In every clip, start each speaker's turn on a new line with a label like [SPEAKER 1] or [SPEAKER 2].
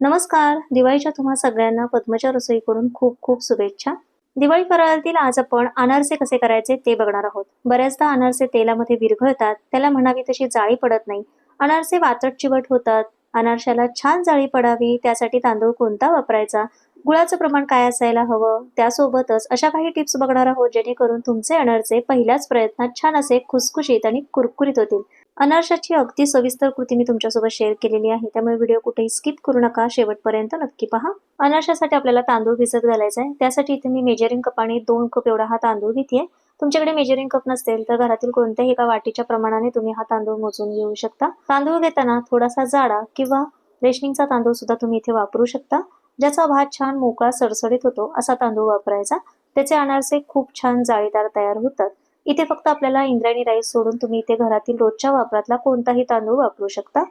[SPEAKER 1] नमस्कार. दिवाळीच्या तुम्हा सगळ्यांना पद्मच्या रसोईकडून खूप खूप शुभेच्छा. दिवाळी फराळातील आज आपण अनारसे कसे करायचे ते बघणार आहोत. बऱ्याचदा अनारसे तेलामध्ये विरघळतात त्याला म्हणावी तशी जाळी पडत नाही. अनारसे वातट चिवट होतात. अनारशाला छान जाळी पडावी त्यासाठी तांदूळ कोणता वापरायचा? गुळाचं प्रमाण काय असायला हवं? त्यासोबतच अशा काही टिप्स बघणार आहोत जेणेकरून तुमचे अनारसे पहिल्याच प्रयत्नात छान असे खुसखुशीत आणि कुरकुरीत होतील. अनारशाची अगदी सविस्तर कृती मी तुमच्यासोबत शेअर केलेली आहे त्यामुळे व्हिडिओ कुठेही स्किप करू नका. शेवटपर्यंत नक्की पहा. अनारशासाठी आपल्याला तांदूळ भिजत घालायचा आहे त्यासाठी इथे मी मेजरिंग कपाने दोन कप एवढा हा तांदूळ घेते तुमच्याकडे मेजरिंग कप नसेल तर घरातील कोणत्याही एका वाटीच्या प्रमाणाने तुम्ही हा तांदूळ मोजून घेऊ शकता. तांदूळ घेताना थोडासा जाडा किंवा रेशनिंगचा तांदूळ सुद्धा तुम्ही इथे वापरू शकता. ज्याचा भात छान मोकळा सरसरीत होतो असा तांदूळ वापरायचा. त्याचे अनारसे खूप छान जाळीदार तयार होतात. इथे फक्त आपल्याला इंद्रायणी राईस सोडून तुम्ही इथे घरातील रोजच्या वापरातला कोणताही तांदूळ वापरू शकता.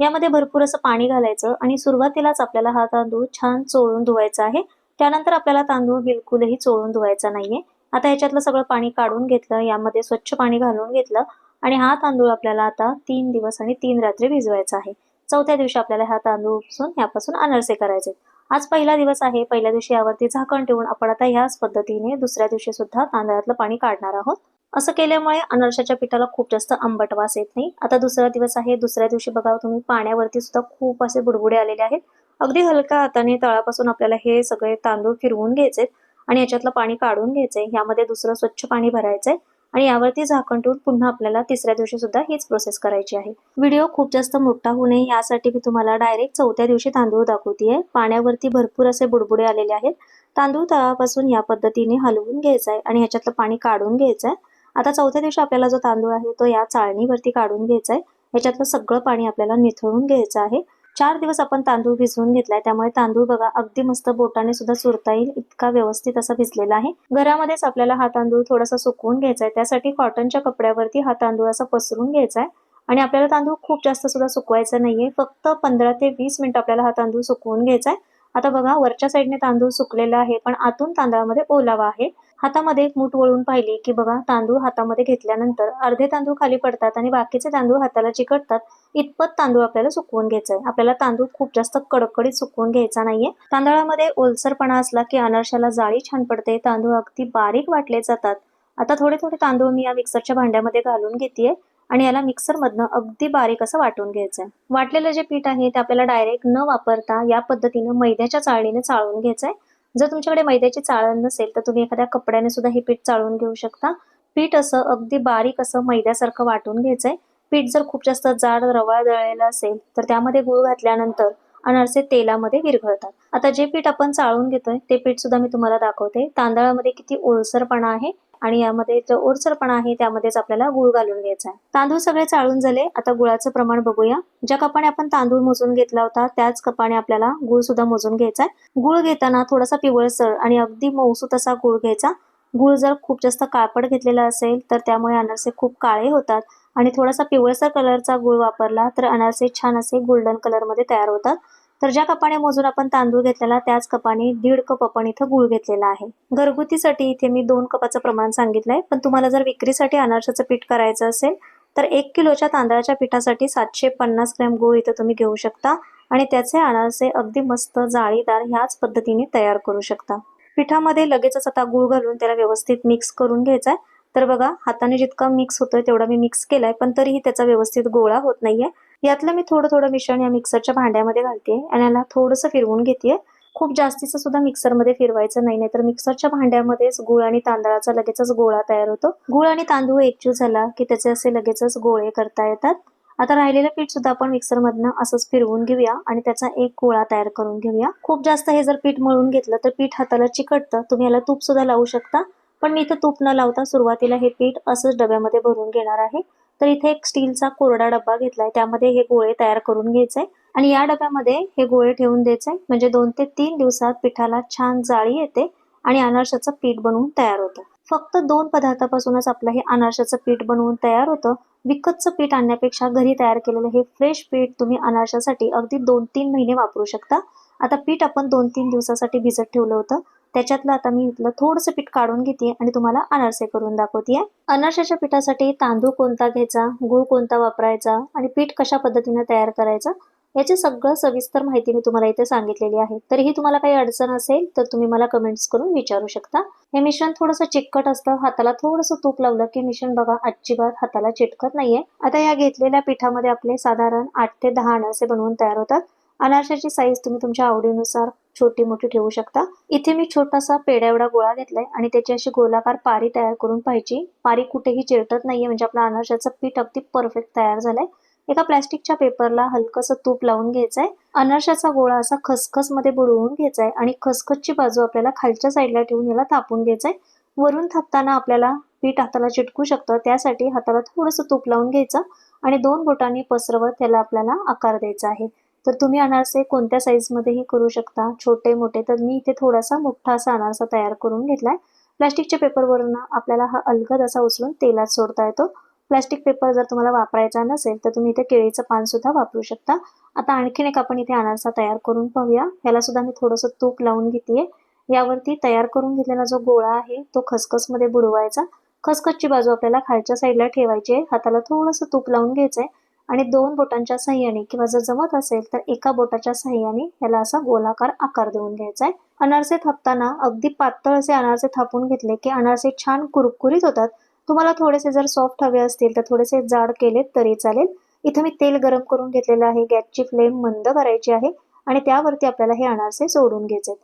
[SPEAKER 1] यामध्ये भरपूर असं पाणी घालायचं आणि सुरुवातीलाच आपल्याला हा तांदूळ छान चोळून धुवायचा आहे. त्यानंतर आपल्याला तांदूळ बिलकुलही चोळून धुवायचा नाहीये. आता ह्याच्यातलं सगळं पाणी काढून घेतलं यामध्ये स्वच्छ पाणी घालून घेतलं आणि हा तांदूळ आपल्याला आता तीन दिवस आणि तीन रात्री भिजवायचा आहे. चौथ्या दिवशी आपल्याला हा तांदूळ उपसून यापासून अनरसे करायचे. आज पहिला दिवस आहे. पहिल्या दिवशी यावरती झाकण ठेवून आपण आता ह्याच पद्धतीने दुसऱ्या दिवशी सुद्धा तांदळातलं पाणी काढणार आहोत. असं केल्यामुळे अनारशाच्या पिठाला खूप जास्त आंबट वास येत नाही. आता दुसरा दिवस आहे. दुसऱ्या दिवशी बघा तुम्ही पाण्यावरती सुद्धा खूप असे बुडबुडे आलेले आहेत. अगदी हलक्या हाताने तळापासून आपल्याला हे सगळे तांदूळ फिरवून घ्यायचे आणि याच्यातलं पाणी काढून घ्यायचंय. यामध्ये दुसरं स्वच्छ पाणी भरायचंय. आणि यावरती झाकण ठेवून पुन्हा आपल्याला तिसऱ्या दिवशी सुद्धा हीच प्रोसेस करायची आहे. व्हिडिओ खूप जास्त मोठा होऊ नये यासाठी मी तुम्हाला डायरेक्ट चौथ्या दिवशी तांदूळ दाखवतीये. पाण्यावरती भरपूर असे बुडबुडे आलेले आहेत. तांदूळ तळापासून या पद्धतीने हलवून घ्यायचा आहे आणि ह्याच्यातलं पाणी काढून घ्यायचंय. आता चौथ्या दिवशी आपल्याला जो तांदूळ आहे तो या चाळणीवरती काढून घ्यायचा आहे ह्याच्यातलं सगळं पाणी आपल्याला निथळून घ्यायचं आहे. चार दिवस आपण तांदूळ भिजवून घेतलाय त्यामुळे तांदूळ बघा अगदी मस्त बोटाने सुद्धा चुरता येईल इतका व्यवस्थित असा भिजलेला आहे. घरामध्येच आपल्याला हा तांदूळ थोडासा सुकवून घ्यायचा आहे त्यासाठी कॉटनच्या कपड्यावरती हा तांदूळ असा पसरून घ्यायचा आहे आणि आपल्याला तांदूळ खूप जास्त सुद्धा सुकवायचा नाहीये फक्त पंधरा ते वीस मिनिट आपल्याला हा तांदूळ सुकवून घ्यायचा आहे आता बघा वरच्या साईडने तांदूळ सुकलेला आहे पण आतून तांदळामध्ये ओलावा आहे. हातामध्ये एक मूठ वळून पाहिली की बघा तांदूळ हातामध्ये घेतल्यानंतर अर्धे तांदूळ खाली पडतात आणि बाकीचे तांदूळ हाताला चिकटतात. इतपत तांदूळ आपल्याला सुकवून घ्यायचा आहे आपल्याला तांदूळ खूप जास्त कडकडीत सुकवून घ्यायचा नाहीये. तांदळामध्ये ओलसरपणा असला की अनारशाला जाळी छान पडते तांदूळ अगदी बारीक वाटले जातात. आता थोडे थोडे तांदूळ मी या मिक्सरच्या भांड्यामध्ये घालून घेते आणि याला मिक्सर मधनं अगदी बारीक असं वाटून घ्यायचंय. वाटलेलं जे पीठ आहे ते आपल्याला डायरेक्ट न वापरता या पद्धतीनं मैद्याच्या चाळणीने चाळून घ्यायचंय. जर तुमच्याकडे मैद्याची चाळण नसेल तर तुम्ही एखाद्या कपड्याने सुद्धा हे पीठ चाळून घेऊ शकता. पीठ असं अगदी बारीक असं मैद्यासारखं वाटून घ्यायचंय. पीठ जर खूप जास्त जाड रवाळ दळलेलं असेल तर त्यामध्ये गुळ घातल्यानंतर अनारसे तेलामध्ये विरघळतात. आता जे पीठ आपण चाळून घेतोय ते पीठ सुद्धा मी तुम्हाला दाखवते. तांदळामध्ये किती ओलसरपणा आहे. आणि यामध्ये जो ओरसरपणा आहे त्यामध्येच आपल्याला गुळ घालून घ्यायचा आहे. तांदूळ सगळे चाळून झाले. आता गुळाचं प्रमाण बघूया. ज्या कपाने आपण तांदूळ मोजून घेतला होता त्याच कपाने आपल्याला गुळ सुद्धा मोजून घ्यायचा आहे. गुळ घेताना थोडासा पिवळसर आणि अगदी मऊसूत असा गुळ घ्यायचा. गुळ जर खूप जास्त काळपट घेतलेला असेल तर त्यामुळे अनारसे खूप काळे होतात. आणि थोडासा पिवळसर कलरचा गुळ वापरला तर अनारसे छान असे गोल्डन कलरमध्ये तयार होतात. तर ज्या कपाने मोजून आपण तांदूळ घेतलेला त्याच कपाने दीड कप आपण इथं गुळ घेतलेला आहे. घरगुतीसाठी इथे मी दोन कपाचं प्रमाण सांगितलंय पण तुम्हाला जर विक्रीसाठी अनारशाचं पीठ करायचं असेल तर एक किलोच्या तांदळाच्या पिठासाठी सातशे पन्नास ग्रॅम गुळ इथं तुम्ही घेऊ शकता आणि त्याचे अनारसे अगदी मस्त जाळीदार ह्याच पद्धतीने तयार करू शकता. पिठामध्ये लगेचच आता गुळ घालून त्याला व्यवस्थित मिक्स करून घ्यायचा आहे तर बघा हाताने जितका मिक्स होतोय तेवढा मी मिक्स केलाय पण तरीही त्याचा व्यवस्थित गोळा होत नाहीये. यातलं मी थोडं थोडं मिश्रण या मिक्सरच्या भांड्यामध्ये घालते आणि याला थोडंसं फिरवून घेते खूप जास्तीचं सुद्धा मिक्सरमध्ये फिरवायचं नाही तर मिक्सरच्या भांड्यामध्येच गुळ आणि तांदळाचा लगेचच गोळा तयार होतो. गुळ आणि तांदूळ एकजूट झाला की त्याचे असे लगेचच गोळे करता येतात. आता राहिलेलं पीठ सुद्धा आपण मिक्सर मधनं असंच फिरवून घेऊया आणि त्याचा एक गोळा तयार करून घेऊया. खूप जास्त हे जर पीठ मळून घेतलं तर पीठ हाताला चिकटतं तुम्ही याला तूप सुद्धा लावू शकता. पण मी इथं तूप न लावता सुरुवातीला हे पीठ असंच डब्यामध्ये भरून घेणार आहे. तर इथे एक स्टीलचा कोरडा डब्बा घेतलाय. त्यामध्ये हे गोळे तयार करून घ्यायचे आणि या डब्यामध्ये हे गोळे ठेवून द्यायचे म्हणजे दोन ते तीन दिवसात पिठाला छान जाळी येते आणि अनारशाचं पीठ बनवून तयार होतं. फक्त दोन पदार्थापासूनच आपलं हे अनारशाचं पीठ बनवून तयार होतं. विकतचं पीठ आणण्यापेक्षा घरी तयार केलेलं हे फ्रेश पीठ तुम्ही अनारशासाठी अगदी दोन तीन महिने वापरू शकता. आता पीठ आपण दोन तीन दिवसासाठी भिजत ठेवलं होतं. त्याच्यातलं आता मी इथलं थोडंसं पीठ काढून घेते आणि तुम्हाला अनारसे करून दाखवते. अनारशाच्या पिठासाठी तांदूळ कोणता घ्यायचा गुळ कोणता वापरायचा आणि पीठ कशा पद्धतीने तयार करायचं याची सगळं सविस्तर माहिती मी तुम्हाला इथे सांगितलेली आहे. तरीही तुम्हाला काही अडचण असेल तर तुम्ही मला कमेंट्स करून विचारू शकता. हे मिश्रण थोडंसं चिकट असतं हाताला थोडंसं तूप लावलं की मिश्रण बघा अजिबात हाताला चिटकत नाहीये. आता या घेतलेल्या पिठामध्ये आपले साधारण आठ ते दहा अनारसे बनवून तयार होतात. अनारशाची साईज तुम्ही तुमच्या आवडीनुसार छोटी मोठी ठेवू शकता. इथे मी छोटासा पेड्यावडा गोळा घेतलाय आणि त्याची अशी गोलाकार पारी तयार करून पाहिजे पारी कुठेही चिरटत नाहीये म्हणजे आपला अनारशाचं पीठ अगदी परफेक्ट तयार झालंय. एका प्लॅस्टिकच्या पेपरला हलकंसं तूप लावून घ्यायचंय. अनारशाचा गोळा असा खसखसमध्ये बुडवून घ्यायचाय आणि खसखसची बाजू आपल्याला खालच्या साईडला ठेवून याला तापून घ्यायचंय. वरून थापताना आपल्याला पीठ हाताला चिटकू शकतं त्यासाठी हाताला थोडंसं तूप लावून घ्यायचं आणि दोन बोटांनी पसरवत त्याला आपल्याला आकार द्यायचा आहे. तर तुम्ही अनारसे कोणत्या साईजमध्येही करू शकता? छोटे मोठे. तर मी इथे थोडासा मोठा असा अनारसा तयार करून घेतलाय. प्लॅस्टिकच्या पेपरवरून आपल्याला हा अलगद असा उचलून तेलात सोडता येतो. प्लॅस्टिक पेपर जर तुम्हाला वापरायचा नसेल तर तुम्ही इथे केळीचं पान सुद्धा वापरू शकता. आता आणखीन एक आपण इथे अनारसा तयार करून पाहूया. ह्याला सुद्धा मी थोडंसं तूप लावून घेते यावरती तयार करून घेतलेला जो गोळा आहे तो खसखसमध्ये बुडवायचा. खसखसची बाजू आपल्याला खालच्या साईडला ठेवायची आहे. हाताला थोडंसं तूप लावून घ्यायचंय. आणि दोन बोटांच्या सहाय्याने किंवा जर जमत असेल तर एका बोटाच्या सहाय्याने याला असा गोलाकार आकार देऊन घ्यायचा आहे. अनारसे थापताना अगदी पातळ असे अनारसे थापून घेतले की अनारसे छान कुरकुरीत होतात. तुम्हाला थोडेसे जर सॉफ्ट हवे असतील तर थोडेसे जाड केले तरी चालेल. इथं मी तेल गरम करून घेतलेलं आहे. गॅसची फ्लेम मंद करायची आहे आणि त्यावरती आपल्याला हे अनारसे सोडून घ्यायचे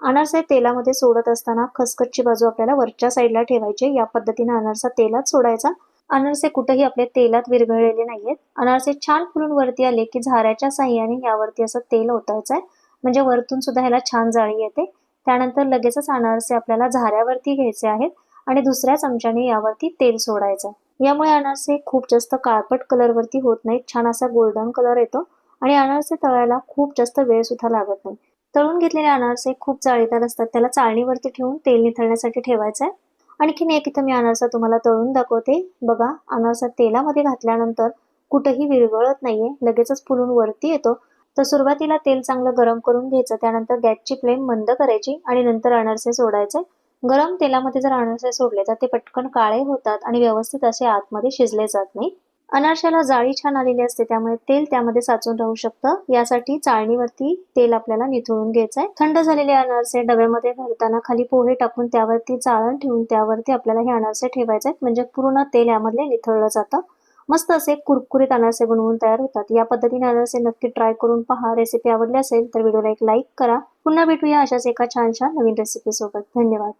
[SPEAKER 1] अनारसे तेलामध्ये सोडत असताना खसखसची बाजू आपल्याला वरच्या साईडला ठेवायची या पद्धतीने अनारसा तेलात सोडायचा. अनारसे कुठेही आपल्या तेलात विरघळलेले नाहीयेत. अनारसे छान फुलून वरती आले की झाऱ्याच्या साह्याने यावरती असं तेल ओतायचं आहे म्हणजे वरतून सुद्धा ह्याला छान जाळी येते. त्यानंतर लगेचच अनारसे आपल्याला झाऱ्यावरती घ्यायचे आहेत आणि दुसऱ्या चमच्याने यावरती तेल सोडायचं यामुळे अनारसे खूप जास्त काळपट कलरवरती होत नाहीत. छान असा गोल्डन कलर येतो आणि अनारसे तळायला खूप जास्त वेळ सुद्धा लागत नाही. तळून घेतलेले अनारसे खूप जाळीदार असतात. त्याला चाळणीवरती ठेवून तेल निथळण्यासाठी ठेवायचं आहे आणखीन एक इथं मी अनारसा तुम्हाला तळून दाखवते. बघा अनारसा तेलामध्ये घातल्यानंतर कुठंही विरघळत नाहीये. लगेचच फुलून वरती येतो. तर सुरुवातीला तेल चांगलं गरम करून घ्यायचं. त्यानंतर गॅसची फ्लेम बंद करायची आणि नंतर अनारसे सोडायचे. गरम तेलामध्ये जर अनारसे सोडले तर ते पटकन काळे होतात आणि व्यवस्थित असे आतमध्ये शिजले जात नाही अनारशाला जाळी छान आलेली असते त्यामुळे तेल त्यामध्ये साचून राहू शकतं. यासाठी चाळणीवरती तेल आपल्याला निथळून घ्यायचंय थंड झालेले अनारसे डब्यामध्ये भरताना खाली पोहे टाकून त्यावरती चाळण ठेवून त्यावरती आपल्याला हे अनारसे ठेवायचे म्हणजे पूर्ण तेल यामधले निथळलं जातं. मस्त असे कुरकुरीत अनारसे बनवून तयार होतात. या पद्धतीने अनारसे नक्की ट्राय करून पहा. रेसिपी आवडली असेल तर व्हिडिओला एक लाईक करा. पुन्हा भेटूया अशाच एका छानशा नवीन रेसिपी सोबत. धन्यवाद.